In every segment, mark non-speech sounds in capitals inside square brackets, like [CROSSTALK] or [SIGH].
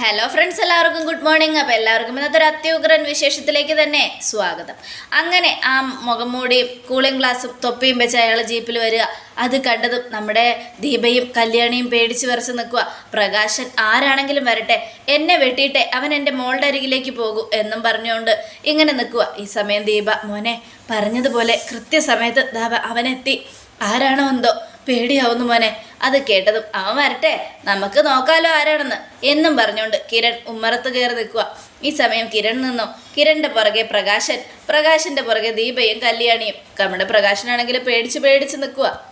Hello friends എല്ലാവർക്കും good morning അപ്പോൾ എല്ലാവർക്കും ഇന്നത്തെ ഒരു അത്യുഗ്രൻ വിശേഷത്തിലേക്ക് തന്നെ സ്വാഗതം. അങ്ങനെ ആ മുഖം മൂടിയും കൂളിംഗ് ഗ്ലാസ്സും തൊപ്പിയും വെച്ച് അയാൾ ജീപ്പിൽ വരിക. അത് കണ്ടതും നമ്മുടെ ദീപയും കല്യാണിയും പേടിച്ച് വരച്ച് നിൽക്കുക. പ്രകാശൻ ആരാണെങ്കിലും വരട്ടെ. എന്നെ വെട്ടിയിട്ടെ. അവൻ എന്റെ മോളുടെ അരികിലേക്ക് പോകൂ എന്നും പറഞ്ഞുകൊണ്ട് ഇങ്ങനെ നിൽക്കുക. ഈ സമയം ദീപ മോനെ പറഞ്ഞതുപോലെ കൃത്യസമയത്ത് അവനെത്തി. ആരാണോ എന്തോ പേടിയാവുന്നു മോനെ. അത് കേട്ടതും അവൻ വരട്ടെ. നമുക്ക് നോക്കാലോ ആരാണെന്ന്. എന്നും പറഞ്ഞുകൊണ്ട് കിരൺ ഉമ്മറത്ത് കയറി നിൽക്കുക ഈ സമയം കിരൺ നിന്നു കിരണിന്റെ പുറകെ പ്രകാശൻ പ്രകാശന്റെ പുറകെ ദീപയും കല്യാണിയും. നമ്മുടെ പ്രകാശനാണെങ്കിൽ പേടിച്ച് പേടിച്ച് നിൽക്കുക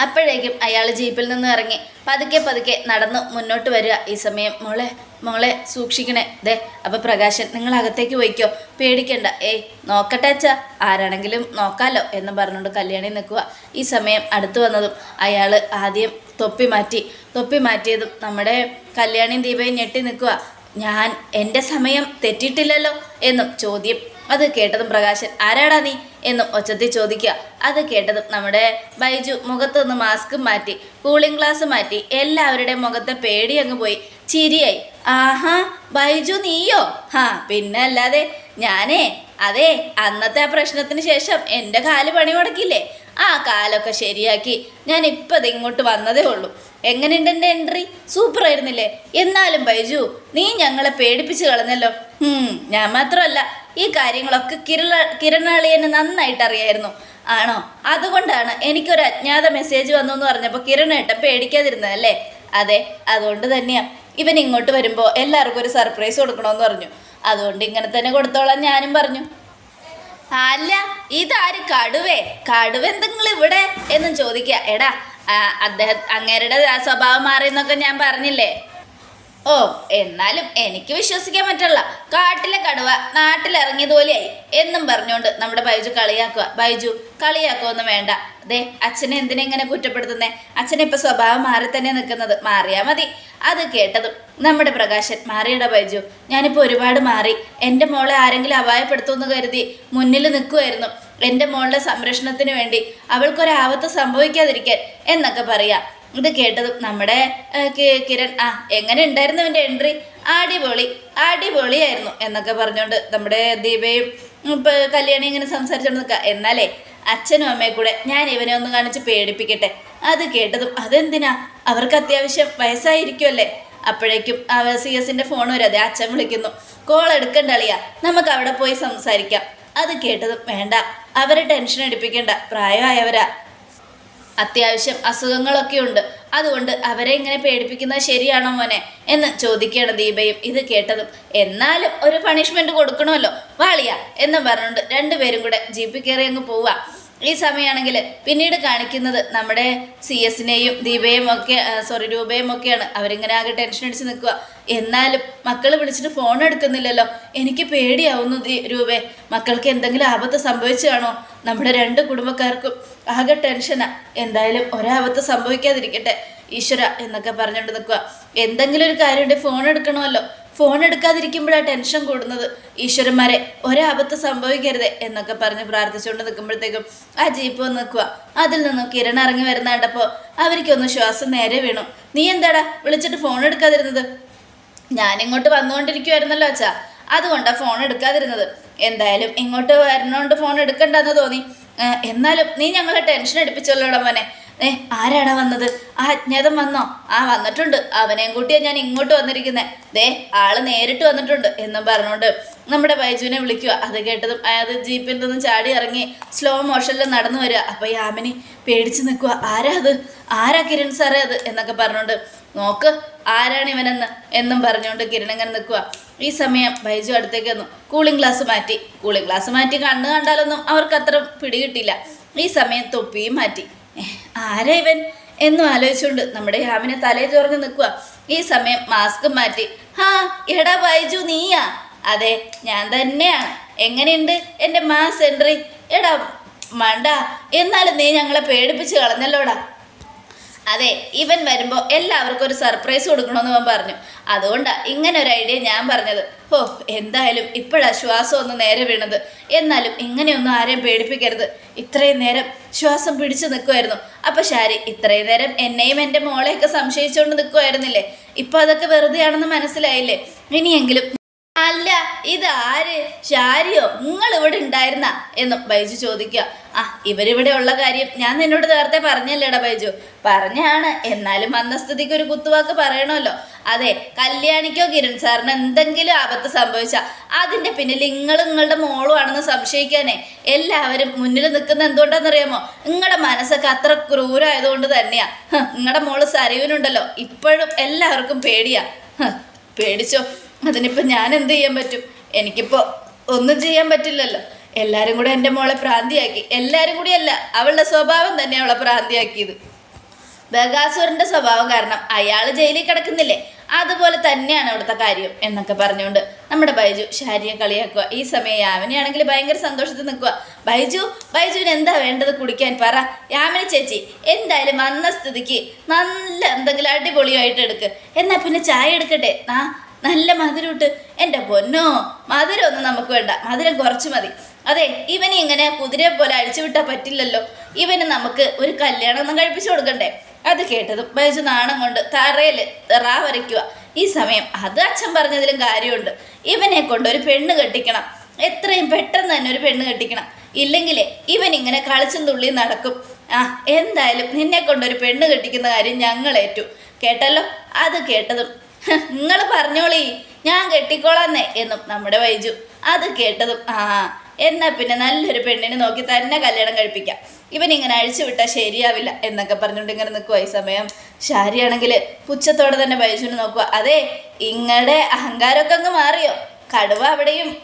അപ്പോഴേക്കും അയാൾ ജീപ്പിൽ നിന്ന് ഇറങ്ങി. പതുക്കെ പതുക്കെ നടന്നു മുന്നോട്ട് വരിക. ഈ സമയം മോളെ മോളെ സൂക്ഷിക്കണേ. ദേ അപ്പോൾ പ്രകാശൻ നിങ്ങൾ അകത്തേക്ക് പോയിക്കോ. പേടിക്കണ്ട. ഏയ് നോക്കട്ടെ അച്ഛാ. ആരാണെങ്കിലും നോക്കാലോ എന്ന് പറഞ്ഞുകൊണ്ട് കല്യാണി നിൽക്കുക. ഈ സമയം അടുത്തു വന്നതും അയാൾ ആദ്യം തൊപ്പി മാറ്റി. തൊപ്പി മാറ്റിയതും നമ്മുടെ കല്യാണി ദീപയും ഞെട്ടി നിൽക്കുക. ഞാൻ എന്റെ സമയം തെറ്റിയിട്ടില്ലല്ലോ എന്നും ചോദ്യം അത് കേട്ടതും പ്രകാശൻ ആരാടാ നീ? എന്ന് ഒച്ചത്തിൽ ചോദിക്കുക. അത് കേട്ടതും നമ്മുടെ ബൈജു മുഖത്ത് നിന്ന് മാസ്ക് മാറ്റി കൂളിംഗ് ഗ്ലാസ് മാറ്റി എല്ലാവരുടെയും മുഖത്തെ പേടി അങ്ങ് പോയി. ചിരിയായി. ആഹാ ബൈജു നീയോ? ഹാ പിന്നെ അല്ലാതെ ഞാനേ അതെ അന്നത്തെ ആ പ്രശ്നത്തിന് ശേഷം എന്റെ കാൽ പണി മുടക്കില്ലേ? ആ കാലൊക്കെ ശരിയാക്കി. ഞാൻ ഇപ്പം ഇങ്ങോട്ട് വന്നതേ ഉള്ളൂ. എങ്ങനെയുണ്ട് എന്റെ എൻട്രി സൂപ്പർ ആയിരുന്നില്ലേ? എന്നാലും ബൈജു നീ ഞങ്ങളെ പേടിപ്പിച്ച് കളഞ്ഞല്ലോ. ഞാൻ മാത്രമല്ല ഈ കാര്യങ്ങളൊക്കെ കിരള കിരണാളിയന് നന്നായിട്ട് അറിയായിരുന്നു ആണോ? അതുകൊണ്ടാണ് എനിക്കൊരു അജ്ഞാത മെസ്സേജ് വന്നു എന്ന് പറഞ്ഞപ്പോൾ കിരണേട്ടൻ പേടിക്കാതിരുന്നതല്ലേ അതെ അതുകൊണ്ട് തന്നെയാ. ഇവൻ ഇങ്ങോട്ട് വരുമ്പോൾ എല്ലാവർക്കും ഒരു സർപ്രൈസ് കൊടുക്കണമെന്ന് പറഞ്ഞു. അതുകൊണ്ട് ഇങ്ങനെ തന്നെ കൊടുത്തോളാം ഞാനും പറഞ്ഞു. അല്ല ഇതാര് കടുവേ? കടുവ എന്തെങ്കിലും ഇവിടെ? എന്നും ചോദിക്കുക എടാ അദ്ദേഹം അങ്ങേരുടെ സ്വഭാവം മാറിയെന്നൊക്കെ ഞാൻ പറഞ്ഞില്ലേ? ഓ എന്നാലും എനിക്ക് വിശ്വസിക്കാൻ പറ്റില്ല കാട്ടിലെ കടുവ നാട്ടിലിറങ്ങിയതുപോലെയായി. എന്നും പറഞ്ഞുകൊണ്ട് നമ്മുടെ ബൈജു കളിയാക്കുക. ബൈജു കളിയാക്കുമൊന്നും വേണ്ട. അതെ അച്ഛനെ എന്തിനെ ഇങ്ങനെ കുറ്റപ്പെടുത്തുന്നേ? അച്ഛനെ ഇപ്പൊ സ്വഭാവം മാറി തന്നെ നിൽക്കുന്നത്. മാറിയാ മതി. അത് കേട്ടതും നമ്മുടെ പ്രകാശൻ മാറിയിട ബൈജു. ഞാനിപ്പോൾ ഒരുപാട് മാറി. എന്റെ മോളെ ആരെങ്കിലും അപായപ്പെടുത്തുമെന്ന് കരുതി മുന്നിൽ നിൽക്കുമായിരുന്നു എന്റെ മോളുടെ സംരക്ഷണത്തിന് വേണ്ടി അവൾക്കൊരാപത്ത് സംഭവിക്കാതിരിക്കാൻ എന്നൊക്കെ പറയാം. ഇത് കേട്ടതും നമ്മുടെ കിരൺ ആ എങ്ങനെ ഉണ്ടായിരുന്നു അവന്റെ എൻട്രി അടിപൊളി അടിപൊളിയായിരുന്നു എന്നൊക്കെ പറഞ്ഞുകൊണ്ട് നമ്മുടെ ദീപയും ഇപ്പോൾ കല്യാണി ഇങ്ങനെ സംസാരിച്ചുകൊണ്ട് നിൽക്കുക എന്നാലേ അച്ഛനും അമ്മയെ കൂടെ ഞാൻ ഇവനെ ഒന്ന് കാണിച്ച് പേടിപ്പിക്കട്ടെ. അത് കേട്ടതും അതെന്തിനാ? അവർക്ക് അത്യാവശ്യം വയസ്സായിരിക്കുമല്ലേ അപ്പോഴേക്കും സി എസിന്റെ ഫോൺ വരാതെ അച്ഛൻ വിളിക്കുന്നു. കോൾ എടുക്കണ്ട അളിയാ. നമുക്ക് അവിടെ പോയി സംസാരിക്കാം. അത് കേട്ടതും വേണ്ട. അവരെ ടെൻഷൻ എടുപ്പിക്കേണ്ട പ്രായമായവരാ. അത്യാവശ്യം അസുഖങ്ങളൊക്കെ ഉണ്ട്. അതുകൊണ്ട് അവരെ ഇങ്ങനെ പേടിപ്പിക്കുന്നത് ശരിയാണോ മോനെ? എന്ന് ചോദിക്കുകയാണ് ദീപയും ഇത് കേട്ടതും. എന്നാലും ഒരു പണിഷ്മെന്റ് കൊടുക്കണമല്ലോ. വാളിയ എന്ന് പറഞ്ഞുകൊണ്ട് രണ്ടുപേരും കൂടെ ജീപ്പിൽ കയറി അങ്ങ് പോവുക. ഈ സമയമാണെങ്കിൽ പിന്നീട് കാണിക്കുന്നത് നമ്മുടെ സി എസിനെയും ദീപയും ഒക്കെ സോറി രൂപയും ഒക്കെയാണ്. അവരിങ്ങനെ ആകെ ടെൻഷൻ അടിച്ച് നിൽക്കുക എന്നാലും മക്കൾ വിളിച്ചിട്ട് ഫോൺ എടുക്കുന്നില്ലല്ലോ. എനിക്ക് പേടിയാവുന്നു രൂപേ. മക്കൾക്ക് എന്തെങ്കിലും ആപത്ത് സംഭവിച്ചതാണോ നമ്മുടെ രണ്ട് കുടുംബക്കാർക്കും ആകെ ടെൻഷനാ എന്തായാലും ഒരാപത്ത് സംഭവിക്കാതിരിക്കട്ടെ. ഈശ്വര എന്നൊക്കെ പറഞ്ഞുകൊണ്ട് നിൽക്കുക എന്തെങ്കിലും ഒരു കാര്യമുണ്ടെങ്കിൽ ഫോൺ എടുക്കണമല്ലോ. ഫോൺ എടുക്കാതിരിക്കുമ്പോഴാണ് ടെൻഷൻ കൂടുന്നത്. ഈശ്വരന്മാരെ ഒരാപത്ത് സംഭവിക്കരുത് എന്നൊക്കെ പറഞ്ഞ് പ്രാർത്ഥിച്ചുകൊണ്ട് നിൽക്കുമ്പോഴത്തേക്കും ആ ജീപ്പ് വന്ന് നിൽക്കുക അതിൽ നിന്നും കിരൺ ഇറങ്ങി വരുന്ന കണ്ടപ്പോൾ അവർക്കൊന്ന് ശ്വാസം നേരെ വീണു. നീ എന്താടാ? വിളിച്ചിട്ട് ഫോൺ എടുക്കാതിരുന്നത്? ഞാനിങ്ങോട്ട് വന്നുകൊണ്ടിരിക്കുമായിരുന്നല്ലോ അച്ഛാ. അതുകൊണ്ടാണ് ഫോൺ എടുക്കാതിരുന്നത്. എന്തായാലും ഇങ്ങോട്ട് വരണോണ്ട് ഫോൺ എടുക്കണ്ടെന്ന് തോന്നി. എന്നാലും നീ ഞങ്ങളെ ടെൻഷൻ എടുപ്പിച്ചല്ലോടാ മോനെ. ഏ ആരാടാ വന്നത്? ആ അജ്ഞാതം വന്നോ? ആ വന്നിട്ടുണ്ട്. അവനെയും കൂട്ടിയാ ഞാൻ ഇങ്ങോട്ട് വന്നിരിക്കുന്നത് ദേ ആൾ നേരിട്ട് വന്നിട്ടുണ്ട് എന്നും പറഞ്ഞുകൊണ്ട് നമ്മുടെ ബൈജുവിനെ വിളിക്കുക അത് കേട്ടതും അയാൾ ജീപ്പിൽ നിന്നും ചാടി ഇറങ്ങി സ്ലോ മോഷനിൽ നടന്നു വരിക. അപ്പോൾ യാമിനി പേടിച്ച് നിൽക്കുക ആരാ അത്? ആരാ കിരൺ സാറേ അത്? എന്നൊക്കെ പറഞ്ഞുകൊണ്ട് നോക്ക് ആരാണ് ഇവനെന്ന്? എന്നും പറഞ്ഞുകൊണ്ട് കിരൺ ഇങ്ങനെ നിൽക്കുക ഈ സമയം ബൈജു അടുത്തേക്ക് വന്നു. കൂളിംഗ് ഗ്ലാസ് മാറ്റി. കൂളിംഗ് ഗ്ലാസ് മാറ്റി കണ്ണ് കണ്ടാലൊന്നും അവർക്ക് അത്ര പിടികിട്ടില്ല. ഈ സമയം തൊപ്പിയും മാറ്റി. ആരാ ഇവൻ? എന്നും ആലോചിച്ചുകൊണ്ട് നമ്മുടെ ഹാമിനെ തലേ ചോർന്ന് നിൽക്കുക. ഈ സമയം മാസ്ക് മാറ്റി. ഹാ എടാ ബൈജു നീയാ? അതെ ഞാൻ തന്നെയാണ്. എങ്ങനെയുണ്ട് എന്റെ മാസ് എൻട്രി എടാ മണ്ട എന്നാലും നീ ഞങ്ങളെ പേടിപ്പിച്ച് കളഞ്ഞല്ലോടാ. അതെ ഇവൻ വരുമ്പോൾ എല്ലാവർക്കും ഒരു സർപ്രൈസ് കൊടുക്കണമെന്ന് അവൻ പറഞ്ഞു. അതുകൊണ്ടാണ് ഇങ്ങനെ ഒരു ഐഡിയ ഞാൻ പറഞ്ഞത്. ഓ എന്തായാലും ഇപ്പോഴാ ശ്വാസം ഒന്ന് നേരെ വീണത്. എന്നാലും ഇങ്ങനെയൊന്നും ആരെയും പേടിപ്പിക്കരുത്. ഇത്രയും നേരം ശ്വാസം പിടിച്ചു നിൽക്കുമായിരുന്നു അപ്പം ശാരി ഇത്രയും നേരം എന്നെയും എന്റെ മോളെയൊക്കെ സംശയിച്ചുകൊണ്ട് നിൽക്കുമായിരുന്നില്ലേ ഇപ്പോൾ അതൊക്കെ വെറുതെയാണെന്ന് മനസ്സിലായില്ലേ? ഇനിയെങ്കിലും അല്ല ഇത് ആര് ശാരിയോ നിങ്ങൾ ഇവിടെ ഉണ്ടായിരുന്ന? എന്ന് ബൈജു ചോദിക്കുക. ആ ഇവരിവിടെ ഉള്ള കാര്യം ഞാൻ നിന്നോട് നേരത്തെ പറഞ്ഞല്ലേടാ ബൈജു. പറഞ്ഞാണ്. എന്നാലും വന്ന സ്ഥിതിക്ക് ഒരു കുത്തുവാക്ക് പറയണമല്ലോ. അതെ കല്യാണിക്കോ കിരൺ സാറിന് എന്തെങ്കിലും ആപത്ത് സംഭവിച്ചാൽ അതിന്റെ പിന്നിൽ നിങ്ങൾ നിങ്ങളുടെ മോളുമാണെന്ന് സംശയിക്കാനേ. എല്ലാവരും മുന്നിൽ നിൽക്കുന്ന എന്തുകൊണ്ടാണെന്നറിയാമോ? നിങ്ങളുടെ മനസ്സൊക്കെ അത്ര ക്രൂരായതുകൊണ്ട് തന്നെയാ. നിങ്ങളുടെ മോൾ സരയുനുണ്ടല്ലോ ഇപ്പോഴും എല്ലാവർക്കും പേടിയാ. പേടിച്ചോ? അതിനിപ്പോൾ ഞാൻ എന്ത് ചെയ്യാൻ പറ്റും? എനിക്കിപ്പോൾ ഒന്നും ചെയ്യാൻ പറ്റില്ലല്ലോ. എല്ലാവരും കൂടെ എന്റെ മോളെ പ്രാന്തിയാക്കി. എല്ലാവരും കൂടി അല്ല അവളുടെ സ്വഭാവം തന്നെ അവളെ പ്രാന്തിയാക്കിയത്. ബഗാസുറിന്റെ സ്വഭാവം കാരണം അയാൾ ജയിലിൽ കിടക്കുന്നില്ലേ? അതുപോലെ തന്നെയാണ് അവിടുത്തെ കാര്യം എന്നൊക്കെ പറഞ്ഞുകൊണ്ട് നമ്മുടെ ബൈജു ശാരിയെ കളിയാക്കുക. ഈ സമയം യാമിനിയാണെങ്കിൽ ഭയങ്കര സന്തോഷത്തിൽ നിൽക്കുക. ബൈജു ബൈജുവിന് എന്താ വേണ്ടത് കുടിക്കാൻ പറ. യാമിനി ചേച്ചി എന്തായാലും വന്ന സ്ഥിതിക്ക് നല്ല എന്തെങ്കിലും അടിപൊളിയായിട്ട് എടുക്ക്. എന്നാൽ പിന്നെ ചായ എടുക്കട്ടെ? ആ നല്ല മധുരം ഇട്ട് എന്റെ പൊന്നോ മധുരം ഒന്നും നമുക്ക് വേണ്ട. മധുരം കുറച്ച് മതി. അതെ ഇവനെ ഇങ്ങനെ കുതിരയെ പോലെ അഴിച്ചു വിട്ടാൽ പറ്റില്ലല്ലോ. ഇവന് നമുക്ക് ഒരു കല്യാണം ഒന്നും കഴിപ്പിച്ചു കൊടുക്കണ്ടേ? അത് കേട്ടത് ബൈജു നാണം കൊണ്ട് തറയിൽ റാ വരയ്ക്കുക ഈ സമയം അത് അച്ഛൻ പറഞ്ഞതിലും കാര്യമുണ്ട്. ഇവനെ കൊണ്ട് ഒരു പെണ്ണ് കെട്ടിക്കണം. എത്രയും പെട്ടെന്ന് തന്നെ ഒരു പെണ്ണ് കെട്ടിക്കണം. ഇല്ലെങ്കിലേ ഇവൻ ഇങ്ങനെ കളിച്ചും തുള്ളിയും നടക്കും. ആ എന്തായാലും നിന്നെ കൊണ്ടൊരു പെണ്ണ് കെട്ടിക്കുന്ന കാര്യം ഞങ്ങൾ ഏറ്റു. കേട്ടല്ലോ? അത് കേട്ടതും [LAUGHS] നിങ്ങൾ പറഞ്ഞോളി ഞാൻ കെട്ടിക്കോളാന്നേ എന്നും നമ്മുടെ വൈജു. അത് കേട്ടതും ആ എന്നാ പിന്നെ നല്ലൊരു പെണ്ണിനെ നോക്കി തന്നെ കല്യാണം കഴിപ്പിക്കാം. ഇവൻ ഇങ്ങനെ അഴിച്ചു വിട്ടാൽ ശരിയാവില്ല എന്നൊക്കെ പറഞ്ഞുകൊണ്ട് ഇങ്ങനെ നിൽക്കുക ഈ സമയം. ശാരിയാണെങ്കിൽ പുച്ഛത്തോടെ തന്നെ ബൈജുവിനെ നോക്കുക അതെ ഇങ്ങടെ അഹങ്കാരമൊക്കെ അങ്ങ് മാറിയോ? കടുവ അവിടെയും.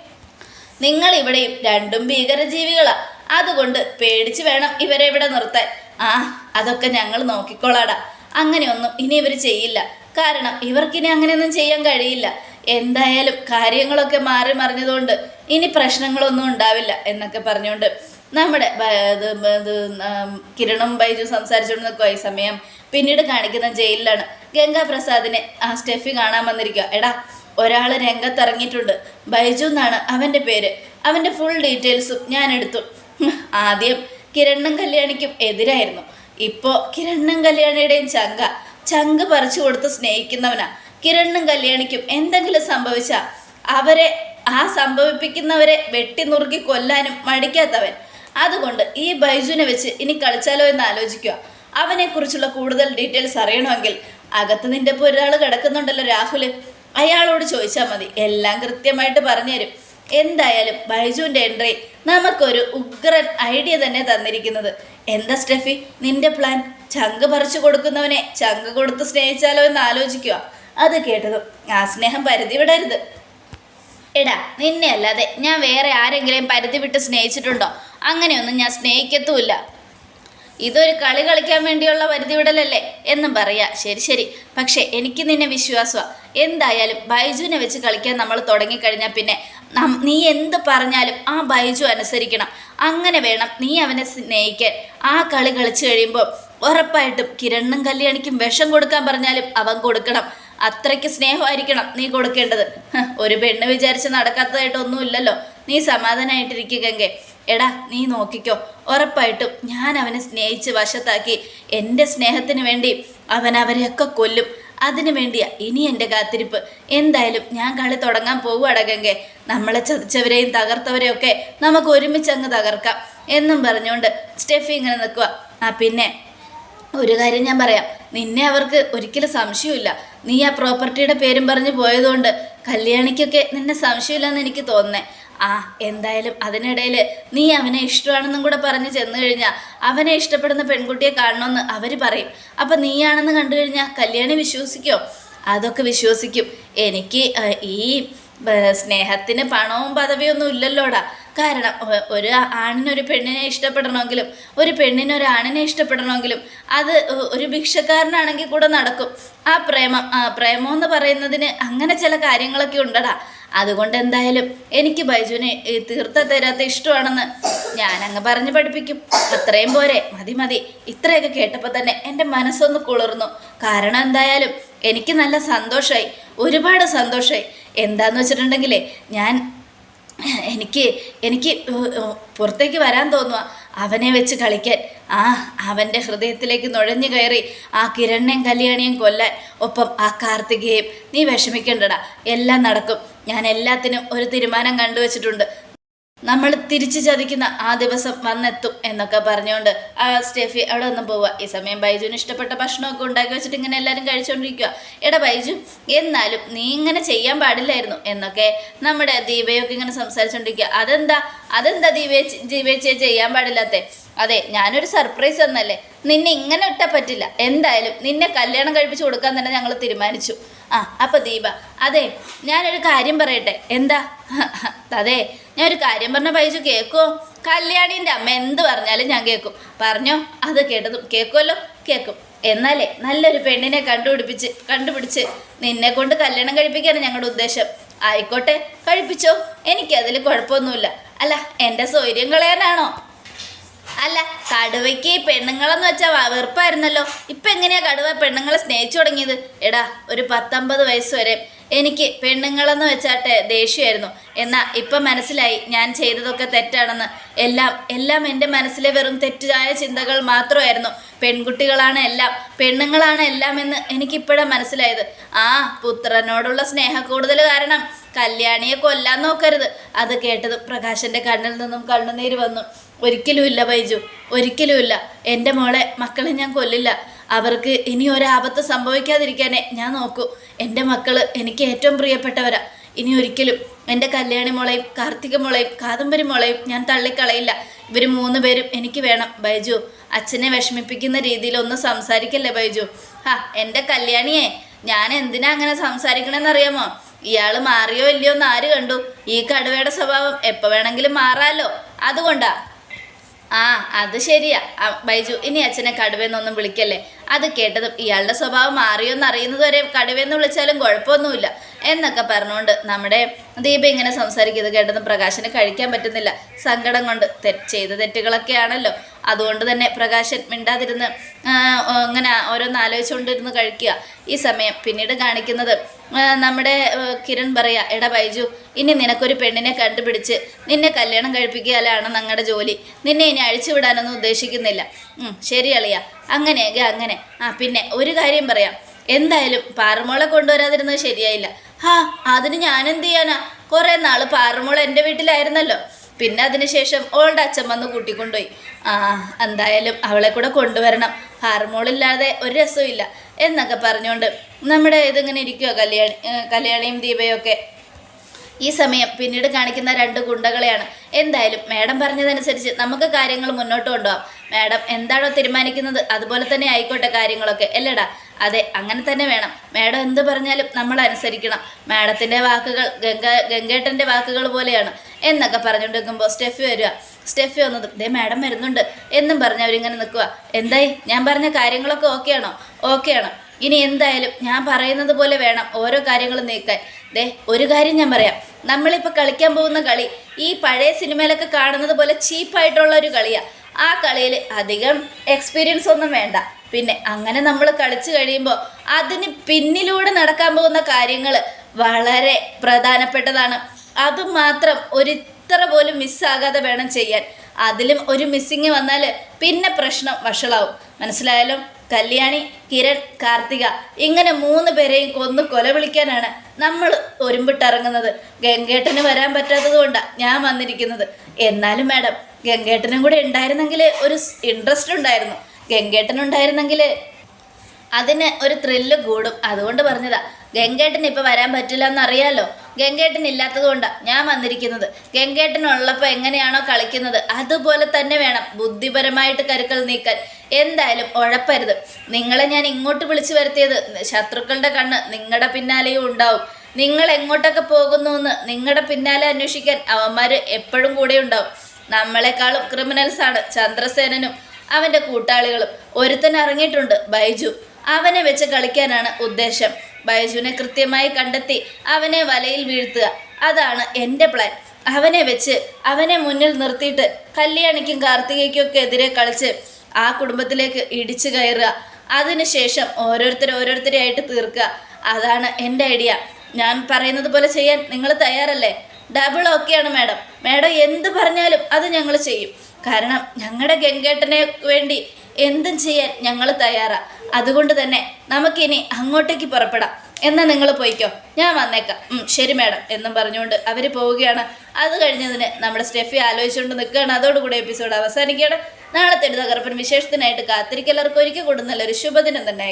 നിങ്ങൾ ഇവിടെയും രണ്ടും ഭീകരജീവികളാ. അതുകൊണ്ട് പേടിച്ച് വേണം ഇവരെ ഇവിടെ നിർത്താൻ. ആ അതൊക്കെ ഞങ്ങൾ നോക്കിക്കോളാടാ. അങ്ങനെയൊന്നും ഇനി ഇവർ ചെയ്യില്ല. കാരണം ഇവർക്കിനി അങ്ങനെയൊന്നും ചെയ്യാൻ കഴിയില്ല. എന്തായാലും കാര്യങ്ങളൊക്കെ മാറി മറിഞ്ഞതുകൊണ്ട് ഇനി പ്രശ്നങ്ങളൊന്നും ഉണ്ടാവില്ല എന്നൊക്കെ പറഞ്ഞുകൊണ്ട് നമ്മുടെ കിരണും ബൈജു സംസാരിച്ചുകൊണ്ട് നിൽക്കുക ഈ സമയം പിന്നീട് കാണിക്കുന്ന ജയിലിലാണ് ഗംഗാപ്രസാദിനെ ആ സ്റ്റെഫി കാണാൻ വന്നിരിക്കുക. എടാ ഒരാൾ രംഗത്തിറങ്ങിയിട്ടുണ്ട്. ബൈജു എന്നാണ് അവന്റെ പേര്. അവന്റെ ഫുൾ ഡീറ്റെയിൽസും ഞാൻ എടുത്തു. ആദ്യം കിരണ്ണും കല്യാണിക്കും എതിരായിരുന്നു. ഇപ്പോൾ കിരണ്ണും കല്യാണിയുടെയും ചങ്ക. ചങ്ക് പറിച്ചു കൊടുത്ത് സ്നേഹിക്കുന്നവനാ. കിരണ്ണും കല്യാണിക്കും എന്തെങ്കിലും സംഭവിച്ച അവരെ ആ സംഭവിപ്പിക്കുന്നവരെ വെട്ടി നുറുക്കി കൊല്ലാനും മടിക്കാത്തവൻ. അതുകൊണ്ട് ഈ ബൈജുവിനെ വെച്ച് ഇനി കളിച്ചാലോ എന്ന് ആലോചിക്കുക. അവനെക്കുറിച്ചുള്ള കൂടുതൽ ഡീറ്റെയിൽസ് അറിയണമെങ്കിൽ അകത്ത് നിന്റെ ഇപ്പോൾ ഒരാൾ കിടക്കുന്നുണ്ടല്ലോ രാഹുൽ അയാളോട് ചോദിച്ചാൽ മതി. എല്ലാം കൃത്യമായിട്ട് പറഞ്ഞുതരും. എന്തായാലും ബൈജുവിന്റെ എൻട്രി നമുക്കൊരു ഉഗ്രൻ ഐഡിയ തന്നെ തന്നിരിക്കുന്നത്. എന്താ സ്റ്റെഫി? നിന്റെ പ്ലാൻ? ചങ്ക് പറിച്ചു കൊടുക്കുന്നവനെ ചങ്ക് കൊടുത്ത് സ്നേഹിച്ചാലോ എന്ന് ആലോചിക്കുക. അത് കേട്ടതും ആ സ്നേഹം പരിധി വിടരുത്. എടാ നിന്നെ അല്ലാതെ ഞാൻ വേറെ ആരെങ്കിലും പരിധി വിട്ട് സ്നേഹിച്ചിട്ടുണ്ടോ? അങ്ങനെയൊന്നും ഞാൻ സ്നേഹിക്കത്തുമില്ല. ഇതൊരു കളി കളിക്കാൻ വേണ്ടിയുള്ള പരിധി വിടലല്ലേ? എന്നും പറയാ. ശരി ശരി. പക്ഷേ എനിക്ക് നിന്നെ വിശ്വാസമാണ് എന്തായാലും ബൈജുവിനെ വെച്ച് കളിക്കാൻ നമ്മൾ തുടങ്ങിക്കഴിഞ്ഞാൽ പിന്നെ നീ എന്ത് പറഞ്ഞാലും ആ ബൈജു അനുസരിക്കണം. അങ്ങനെ വേണം നീ അവനെ സ്നേഹിക്കാൻ. ആ കളി കളിച്ചു കഴിയുമ്പോൾ ഉറപ്പായിട്ടും കിരണ്ണും കല്യാണിക്കും വിഷം കൊടുക്കാൻ പറഞ്ഞാലും അവൻ കൊടുക്കണം. അത്രയ്ക്ക് സ്നേഹമായിരിക്കണം നീ കൊടുക്കേണ്ടത്. ഒരു പെണ്ണ് വിചാരിച്ച് നടക്കാത്തതായിട്ടൊന്നുമില്ലല്ലോ നീ സമാധാനമായിട്ടിരിക്കുകെങ്കിൽ എടാ നീ നോക്കിക്കോ. ഉറപ്പായിട്ടും ഞാൻ അവനെ സ്നേഹിച്ച് വശത്താക്കി എന്റെ സ്നേഹത്തിന് വേണ്ടി അവൻ അവരെയൊക്കെ കൊല്ലും. അതിനു വേണ്ടിയാ ഇനി എന്റെ കാത്തിരിപ്പ്. എന്തായാലും ഞാൻ കളി തുടങ്ങാൻ പോവുകടകെങ്കെ നമ്മളെ ചതിച്ചവരെയും തകർത്തവരെയൊക്കെ നമുക്ക് ഒരുമിച്ച് അങ്ങ് തകർക്കാം. എന്നും പറഞ്ഞുകൊണ്ട് സ്റ്റെഫി ഇങ്ങനെ നിൽക്കുക ആ പിന്നെ ഒരു കാര്യം ഞാൻ പറയാം. നിന്നെ അവർക്ക് ഒരിക്കലും സംശയമില്ല നീ ആ പ്രോപ്പർട്ടിയുടെ പേരും പറഞ്ഞ് പോയതുകൊണ്ട് കല്യാണിക്കൊക്കെ നിന്നെ സംശയമില്ലെന്ന് എനിക്ക് തോന്നുന്നേ. ആ എന്തായാലും അതിനിടയിൽ നീ അവനെ ഇഷ്ടമാണെന്നും കൂടെ പറഞ്ഞ് ചെന്നു കഴിഞ്ഞാൽ അവനെ ഇഷ്ടപ്പെടുന്ന പെൺകുട്ടിയെ കാണണമെന്ന് അവർ പറയും. അപ്പം നീയാണെന്ന് കണ്ടു കഴിഞ്ഞാൽ കല്യാണി വിശ്വസിക്കോ? അതൊക്കെ വിശ്വസിക്കും. എനിക്ക് ഈ സ്നേഹത്തിന് പണവും പദവിയൊന്നും ഇല്ലല്ലോടാ. കാരണം ഒരു ആണിനൊരു പെണ്ണിനെ ഇഷ്ടപ്പെടണമെങ്കിലും ഒരു പെണ്ണിനൊരു ആണിനെ ഇഷ്ടപ്പെടണമെങ്കിലും അത് ഒരു ഭിക്ഷക്കാരനാണെങ്കിൽ കൂടെ നടക്കും. ആ പ്രേമം ആ പ്രേമം എന്ന് പറയുന്നതിന് അങ്ങനെ ചില കാര്യങ്ങളൊക്കെ ഉണ്ടടാ. അതുകൊണ്ട് എന്തായാലും എനിക്ക് ബൈജുവിനെ തീർത്ത തരാത്ത ഇഷ്ടമാണെന്ന് ഞാനങ്ങ് പറഞ്ഞ് പഠിപ്പിക്കും. അത്രയും പോരെ. മതി മതി. ഇത്രയൊക്കെ കേട്ടപ്പോൾ തന്നെ എന്റെ മനസ്സൊന്ന് കുളിർന്നു. കാരണം എന്തായാലും എനിക്ക് നല്ല സന്തോഷമായി ഒരുപാട് സന്തോഷമായി എന്താന്ന് വെച്ചിട്ടുണ്ടെങ്കിലേ ഞാൻ എനിക്ക് എനിക്ക് പുറത്തേക്ക് വരാൻ തോന്നുക അവനെ വെച്ച് കളിക്കാൻ. ആ അവന്റെ ഹൃദയത്തിലേക്ക് നുഴഞ്ഞു കയറി ആ കിരണ്യം കല്യാണിയും കൊല്ലാൻ. ഒപ്പം ആ കാർത്തികയും നീ വിഷമിക്കേണ്ടടാ. എല്ലാം നടക്കും. ഞാൻ എല്ലാത്തിനും ഒരു തീരുമാനം കണ്ടുവച്ചിട്ടുണ്ട്. നമ്മൾ തിരിച്ചു ചതിക്കുന്ന ആ ദിവസം വന്നെത്തും എന്നൊക്കെ പറഞ്ഞുകൊണ്ട് ആ സ്റ്റെഫി അവിടെ ഒന്നും പോവുക. ഈ സമയം ബൈജുവിന് ഇഷ്ടപ്പെട്ട ഭക്ഷണമൊക്കെ ഉണ്ടാക്കി വെച്ചിട്ട് ഇങ്ങനെ എല്ലാവരും കഴിച്ചുകൊണ്ടിരിക്കുക എടാ ബൈജു എന്നാലും നീ ഇങ്ങനെ ചെയ്യാൻ പാടില്ലായിരുന്നു എന്നൊക്കെ നമ്മുടെ ദീപയൊക്കെ ഇങ്ങനെ സംസാരിച്ചുകൊണ്ടിരിക്കുക അതെന്താ? അതെന്താ ദീപയെ ദീപയെ ചെയ്യാൻ പാടില്ലാത്തേ? അതെ ഞാനൊരു സർപ്രൈസ് തന്നല്ലേ? നിന്നെ ഇങ്ങനെ ഇട്ടാൽ പറ്റില്ല. എന്തായാലും നിന്നെ കല്യാണം കഴിപ്പിച്ച് കൊടുക്കാൻ തന്നെ ഞങ്ങൾ തീരുമാനിച്ചു. ആ അപ്പോൾ ദീപ അതെ ഞാനൊരു കാര്യം പറയട്ടെ. എന്താ? [LAUGHS] അതെ ഞാൻ ഒരു കാര്യം പറഞ്ഞ ബൈജു കേൾക്കുമോ കല്യാണീന്റെ അമ്മ എന്ത് പറഞ്ഞാലും ഞാൻ കേൾക്കും പറഞ്ഞോ? അത് കേട്ടതും കേൾക്കുമല്ലോ കേൾക്കും എന്നാലേ നല്ലൊരു പെണ്ണിനെ കണ്ടുപിടിപ്പിച്ച് കണ്ടുപിടിച്ച് നിന്നെ കൊണ്ട് കല്യാണം കഴിപ്പിക്കാനാണ് ഞങ്ങളുടെ ഉദ്ദേശം. ആയിക്കോട്ടെ കഴിപ്പിച്ചോ. എനിക്കതിൽ കുഴപ്പമൊന്നുമില്ല. അല്ല എന്റെ സൗകര്യം കളയാനാണോ? അല്ല കടുവയ്ക്ക് പെണ്ണുങ്ങളെന്ന് വെച്ചാൽ വെറുപ്പായിരുന്നല്ലോ. ഇപ്പം എങ്ങനെയാ കടുവ പെണ്ണുങ്ങളെ സ്നേഹിച്ചു തുടങ്ങിയത്? എടാ ഒരു പത്തൊമ്പത് വയസ്സ് വരെ എനിക്ക് പെണ്ണുങ്ങളെന്ന് വെച്ചാട്ടെ ദേഷ്യമായിരുന്നു. എന്നാൽ ഇപ്പം മനസ്സിലായി. ഞാൻ ചെയ്തതൊക്കെ തെറ്റാണെന്ന്. എല്ലാം എല്ലാം എന്റെ മനസ്സിലെ വെറും തെറ്റായ ചിന്തകൾ മാത്രമായിരുന്നു. പെൺകുട്ടികളാണ് എല്ലാം പെണ്ണുങ്ങളാണ് എല്ലാം എന്ന് എനിക്കിപ്പോഴാണ് മനസ്സിലായത്. ആ പുത്രനോടുള്ള സ്നേഹ കൂടുതൽ കാരണം കല്യാണിയെ കൊല്ലാൻ നോക്കരുത്. അത് കേട്ടത് പ്രകാശന്റെ കണ്ണിൽ നിന്നും കണ്ണുനീര് വന്നു. ഒരിക്കലുമില്ല ബൈജു. ഒരിക്കലുമില്ല. എന്റെ മോളെ മക്കളെ ഞാൻ കൊല്ലില്ല. അവർക്ക് ഇനി ഒരാപത്ത് സംഭവിക്കാതിരിക്കാനേ ഞാൻ നോക്കൂ. എന്റെ മക്കൾ എനിക്ക് ഏറ്റവും പ്രിയപ്പെട്ടവരാ. ഇനി ഒരിക്കലും എന്റെ കല്യാണി മോളെയും കാർത്തിക മോളെയും കാദംബരി മോളെയും ഞാൻ തള്ളിക്കളയില്ല. ഇവർ മൂന്ന് പേരും എനിക്ക് വേണം. ബൈജു അച്ഛനെ വിഷമിപ്പിക്കുന്ന രീതിയിൽ ഒന്ന് സംസാരിക്കല്ലേ ബൈജു? ഹാ എന്റെ കല്യാണിയെ ഞാൻ എന്തിനാ അങ്ങനെ സംസാരിക്കണമെന്ന് അറിയാമോ ഇയാൾ മാറിയോ ഇല്ലയോ എന്ന് ആര് കണ്ടു? ഈ കടുവയുടെ സ്വഭാവം എപ്പോൾ വേണമെങ്കിലും മാറാലോ. അതുകൊണ്ടാ. ആ അത് ശരിയാ. ബൈജു ഇനി അച്ഛനെ കടുവെന്നൊന്നും വിളിക്കല്ലേ? അത് കേട്ടതും ഇയാളുടെ സ്വഭാവം മാറിയോന്ന് അറിയുന്നത് വരെ കടുവെന്ന് വിളിച്ചാലും കുഴപ്പമൊന്നുമില്ല. എന്നൊക്കെ പറഞ്ഞുകൊണ്ട് നമ്മുടെ ദീപ ഇങ്ങനെ സംസാരിക്കുന്നത് കേട്ടതും പ്രകാശന് കഴിക്കാൻ പറ്റുന്നില്ല. സങ്കടം കൊണ്ട് തെറ്റ് ചെയ്ത തെറ്റുകളൊക്കെയാണല്ലോ. അതുകൊണ്ട് തന്നെ പ്രകാശൻ മിണ്ടാതിരുന്ന് ഇങ്ങനെ ഓരോന്ന് ആലോചിച്ചുകൊണ്ടിരുന്ന് കഴിക്കുക. ഈ സമയം പിന്നീട് കാണിക്കുന്നത് നമ്മുടെ കിരൺ പറയാ എടാ ബൈജു ഇനി നിനക്കൊരു പെണ്ണിനെ കണ്ടുപിടിച്ച് നിന്നെ കല്യാണം കഴിപ്പിക്കാനാണ് ഞങ്ങളുടെ ജോലി. നിന്നെ ഇനി അഴിച്ചുവിടാനൊന്നും ഉദ്ദേശിക്കുന്നില്ല. ശരി അളിയ. അങ്ങനെയെങ്കിൽ അങ്ങനെ. ആ പിന്നെ ഒരു കാര്യം പറയാം. എന്തായാലും പാറമോളെ കൊണ്ടുവരാതിരുന്നത് ശരിയായില്ല. ഹാ അതിന് ഞാൻ ചെയ്യാനാ? കുറേ നാൾ പാറമോൾ എന്റെ വീട്ടിലായിരുന്നല്ലോ. പിന്നെ അതിനുശേഷം ഓളുടെ അച്ഛൻ വന്ന് കൂട്ടിക്കൊണ്ടുപോയി. ആ എന്തായാലും അവളെ കൂടെ കൊണ്ടുവരണം. ഹാർമോളില്ലാതെ ഒരു രസമില്ല എന്നൊക്കെ പറഞ്ഞുകൊണ്ട് നമ്മുടെ ഇതിങ്ങനെ ഇരിക്കുക കല്യാണി കല്യാണിയും ദീപയും ഒക്കെ. ഈ സമയം പിന്നീട് കാണിക്കുന്ന രണ്ട് ഗുണ്ടകളെയാണ്. എന്തായാലും മാഡം പറഞ്ഞതനുസരിച്ച് നമുക്ക് കാര്യങ്ങൾ മുന്നോട്ട് കൊണ്ടുപോകാം മാഡം എന്താണോ തീരുമാനിക്കുന്നത് അതുപോലെ തന്നെ ആയിക്കോട്ടെ കാര്യങ്ങളൊക്കെ. അല്ലടാ അതെ അങ്ങനെ തന്നെ വേണം. മാഡം എന്ത് പറഞ്ഞാലും നമ്മൾ അനുസരിക്കണം. മാഡത്തിന്റെ വാക്കുകൾ ഗംഗ ഗംഗേട്ടന്റെ വാക്കുകൾ പോലെയാണ് എന്നൊക്കെ പറഞ്ഞുകൊണ്ട് നിൽക്കുമ്പോൾ സ്റ്റെഫി വരിക സ്റ്റെഫി വന്നത് ദേ മാഡം വരുന്നുണ്ട് എന്നും പറഞ്ഞ് അവരിങ്ങനെ നിൽക്കുക എന്തായി? ഞാൻ പറഞ്ഞ കാര്യങ്ങളൊക്കെ ഓക്കെയാണോ? ഓക്കെയാണ്. ഇനി എന്തായാലും ഞാൻ പറയുന്നത് പോലെ വേണം ഓരോ കാര്യങ്ങളും നീക്കാൻ. ദേ ഒരു കാര്യം ഞാൻ പറയാം. നമ്മളിപ്പോൾ കളിക്കാൻ പോകുന്ന കളി ഈ പഴയ സിനിമയിലൊക്കെ കാണുന്നത് പോലെ ചീപ്പായിട്ടുള്ള ഒരു കളിയാണ് ആ കളിയിൽ അധികം എക്സ്പീരിയൻസ് ഒന്നും വേണ്ട. പിന്നെ അങ്ങനെ നമ്മൾ കളിച്ചു കഴിയുമ്പോൾ അതിന് പിന്നിലൂടെ നടക്കാൻ പോകുന്ന കാര്യങ്ങൾ വളരെ പ്രധാനപ്പെട്ടതാണ്. അതുമാത്രം ഒരിത്ര പോലും മിസ്സാകാതെ വേണം ചെയ്യാൻ. അതിലും ഒരു മിസ്സിങ് വന്നാൽ പിന്നെ പ്രശ്നം വഷളാവും. മനസ്സിലായാലും കല്യാണി കിരൺ കാർത്തിക ഇങ്ങനെ മൂന്ന് പേരെയും കൊന്ന് കൊല വിളിക്കാനാണ് നമ്മൾ ഒരുമ്പിട്ടിറങ്ങുന്നത്. ഗംഗേട്ടന് വരാൻ പറ്റാത്തത് കൊണ്ടാണ് ഞാൻ വന്നിരിക്കുന്നത്. എന്നാലും മാഡം ഗംഗേട്ടനും കൂടെ ഉണ്ടായിരുന്നെങ്കിൽ ഒരു ഇൻട്രസ്റ്റ് ഉണ്ടായിരുന്നു. ഗംഗേട്ടൻ ഉണ്ടായിരുന്നെങ്കിൽ അതിന് ഒരു ത്രില്ല് കൂടും. അതുകൊണ്ട് പറഞ്ഞതാ ഗംഗേട്ടൻ ഇപ്പം വരാൻ പറ്റില്ല എന്നറിയാലോ ഗംഗേട്ടൻ ഇല്ലാത്തത് കൊണ്ടാണ് ഞാൻ വന്നിരിക്കുന്നത്. ഗംഗേട്ടൻ ഉള്ളപ്പോൾ എങ്ങനെയാണോ കളിക്കുന്നത് അതുപോലെ തന്നെ വേണം ബുദ്ധിപരമായിട്ട് കരുക്കൾ നീക്കാൻ. എന്തായാലും ഉഴപ്പരുത്. നിങ്ങളെ ഞാൻ ഇങ്ങോട്ട് വിളിച്ചു വരുത്തിയത് ശത്രുക്കളുടെ കണ്ണ് നിങ്ങളുടെ പിന്നാലെയും ഉണ്ടാവും. നിങ്ങൾ എങ്ങോട്ടൊക്കെ പോകുന്നു എന്ന് നിങ്ങളുടെ പിന്നാലെ അന്വേഷിക്കാൻ അവന്മാർ എപ്പോഴും കൂടെ ഉണ്ടാവും. നമ്മളെക്കാളും ക്രിമിനൽസ് ആണ് ചന്ദ്രസേനനും അവന്റെ കൂട്ടാളികളും. ഒരുത്തൻ ഇറങ്ങിയിട്ടുണ്ട് ബൈജു. അവനെ വെച്ച് കളിക്കാനാണ് ഉദ്ദേശം. ബൈജുവിനെ കൃത്യമായി കണ്ടെത്തി അവനെ വലയിൽ വീഴ്ത്തുക. അതാണ് എന്റെ പ്ലാൻ അവനെ വെച്ച് അവനെ മുന്നിൽ നിർത്തിയിട്ട് കല്യാണിക്കും കാർത്തികയ്ക്കും ഒക്കെ എതിരെ കളിച്ച് ആ കുടുംബത്തിലേക്ക് ഇടിച്ചു കയറുക. അതിനുശേഷം ഓരോരുത്തർ ഓരോരുത്തരെയായിട്ട് തീർക്കുക. അതാണ് എന്റെ ഐഡിയ ഞാൻ പറയുന്നത് പോലെ ചെയ്യാൻ നിങ്ങൾ തയ്യാറല്ലേ? ഡബിൾ ഓക്കെയാണ് മാഡം മാഡം എന്ത് പറഞ്ഞാലും അത് ഞങ്ങൾ ചെയ്യും. കാരണം ഞങ്ങളുടെ ഗംഗേട്ടനെ വേണ്ടി എന്തും ചെയ്യാൻ ഞങ്ങൾ തയ്യാറാണ് അതുകൊണ്ട് തന്നെ നമുക്കിനി അങ്ങോട്ടേക്ക് പുറപ്പെടാം. എന്നാൽ നിങ്ങൾ പോയിക്കോ. ഞാൻ വന്നേക്കാം. ശരി മാഡം എന്നും പറഞ്ഞുകൊണ്ട് അവർ പോവുകയാണ്. അത് കഴിഞ്ഞതിന് നമ്മുടെ സ്റ്റെഫി ആലോചിച്ചുകൊണ്ട് നിൽക്കുകയാണ്. അതോടുകൂടി എപ്പിസോഡ് അവസാനിക്കുകയാണ്. നാളത്തെ തകർപ്പൻ വിശേഷത്തിനായിട്ട് കാത്തിരിക്കലർക്ക് ഒരിക്കൽ കൂടുന്നല്ല ഒരു ശുഭദിനം തന്നെ